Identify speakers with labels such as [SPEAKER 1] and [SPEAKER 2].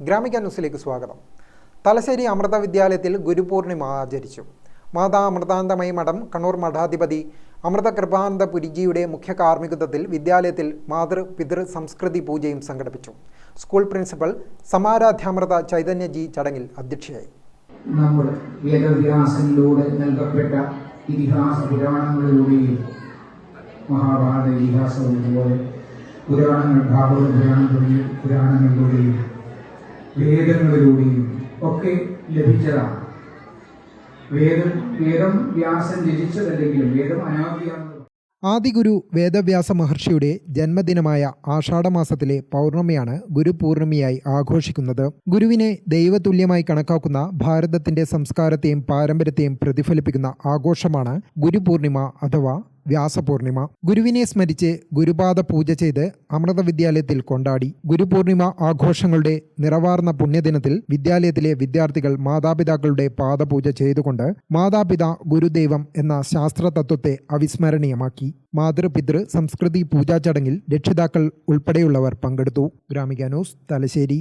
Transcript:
[SPEAKER 1] ഗ്രാമിക ന്യൂസിലേക്ക് സ്വാഗതം. തലശ്ശേരി അമൃത വിദ്യാലയത്തിൽ ഗുരുപൂർണിമ ആചരിച്ചു. മാതാ അമൃതാനന്ദമയി മഠം കണ്ണൂർ മഠാധിപതി അമൃത കൃപാനന്ദ പുരിജിയുടെ മുഖ്യ കാർമ്മികത്വത്തിൽ വിദ്യാലയത്തിൽ മാതൃ പിതൃ സംസ്കൃതി പൂജയും സംഘടിപ്പിച്ചു. സ്കൂൾ പ്രിൻസിപ്പൽ സമാരാധ്യാമൃത ചൈതന്യജി ചടങ്ങിൽ അധ്യക്ഷയായി.
[SPEAKER 2] നമ്മുടെ വേദവ്യാസനിലൂടെ നൽകപ്പെട്ട ഇതിഹാസ പുരാണങ്ങളിലൂടെയും മഹാഭാരത ഇതിഹാസം പോലെ പുരാണങ്ങൾ ഭാഗവത പുരാണം തുടങ്ങിയ പുരാണങ്ങളിലൂടെയും വേദങ്ങളിലൂടെയും ഒക്കെ ലഭിച്ചതാണ്. വേദം വേദം വ്യാസൻ രചിച്ചതല്ലെങ്കിലും വേദം അനാദിയാണ്
[SPEAKER 1] ആദിഗുരു വേദവ്യാസ മഹർഷിയുടെ ജന്മദിനമായ ആഷാഢമാസത്തിലെ പൗർണമിയാണ് ഗുരുപൂർണിമയായി ആഘോഷിക്കുന്നത്. ഗുരുവിനെ ദൈവതുല്യമായി കണക്കാക്കുന്ന ഭാരതത്തിന്റെ സംസ്കാരത്തെയും പാരമ്പര്യത്തെയും പ്രതിഫലിപ്പിക്കുന്ന ആഘോഷമാണ് ഗുരുപൂർണിമ അഥവാ വ്യാസപൂർണിമ. ഗുരുവിനെ സ്മരിച്ച് ഗുരുപാദ പൂജ ചെയ്ത് അമൃത വിദ്യാലയത്തിൽ കൊണ്ടാടി. ഗുരുപൂർണിമ ആഘോഷങ്ങളുടെ നിറവാർന്ന പുണ്യദിനത്തിൽ വിദ്യാലയത്തിലെ വിദ്യാർത്ഥികൾ മാതാപിതാക്കളുടെ പാദപൂജ ചെയ്തുകൊണ്ട് മാതാപിതാ ഗുരുദൈവം എന്ന ശാസ്ത്രതത്വത്തെ അവിസ്മരണീയമാക്കി. മാതൃപിതൃ സംസ്കൃതി പൂജാ ചടങ്ങിൽ രക്ഷിതാക്കൾ ഉൾപ്പെടെയുള്ളവർ പങ്കെടുത്തു. ഗ്രാമിക ന്യൂസ് തലശ്ശേരി.